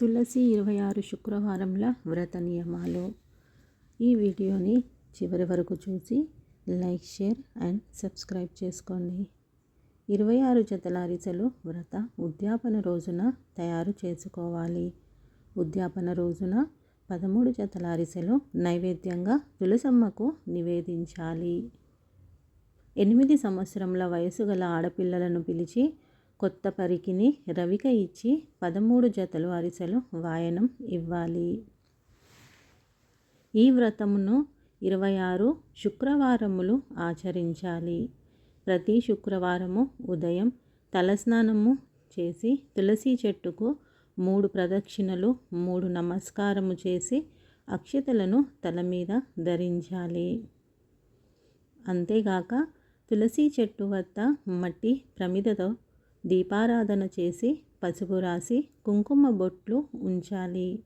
తులసి ఇరవై ఆరు శుక్రవారంల వ్రత నియమాలు. ఈ వీడియోని చివరి వరకు చూసి లైక్ షేర్ అండ్ సబ్స్క్రైబ్ చేసుకోండి. ఇరవై ఆరు జతల అరిసెలు వ్రత ఉద్యాపన రోజున తయారు చేసుకోవాలి. ఉద్యాపన రోజున పదమూడు జతల అరిసెలు నైవేద్యంగా తులసమ్మకు నివేదించాలి. ఎనిమిది సంవత్సరంల వయసు గల ఆడపిల్లలను పిలిచి కొత్త పరికిని రవిక ఇచ్చి పదమూడు జతలు అరిసెలు వాయనం ఇవ్వాలి. ఈ వ్రతమును ఇరవై ఆరు శుక్రవారములు ఆచరించాలి. ప్రతి శుక్రవారము ఉదయం తలస్నానము చేసి తులసి చెట్టుకు మూడు ప్రదక్షిణలు మూడు నమస్కారము చేసి అక్షతలను తల మీద ధరించాలి. అంతేగాక తులసి చెట్టు వద్ద మట్టి ప్రమిదతో దీపారాధన చేసి పసుపు రాసి కుంకుమ బొట్లు ఉంచాలి.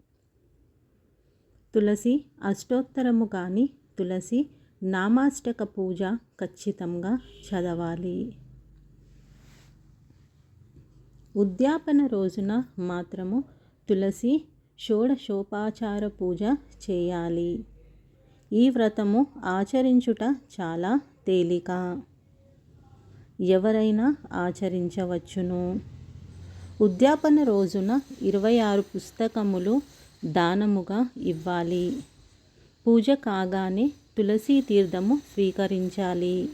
తులసి అష్టోత్తరము కానీ తులసి నామాష్టక పూజ ఖచ్చితంగా చదవాలి. ఉద్యాపన రోజున మాత్రము తులసి షోడశోపాచార పూజ చేయాలి. ఈ వ్రతము ఆచరించుట చాలా తేలిక. ఎవరైనా ఆచరించవచ్చును. ఉద్యాపన రోజున ఇరవై ఆరు పుస్తకములు దానముగా ఇవ్వాలి. పూజ కాగానే తులసీ తీర్థము స్వీకరించాలి.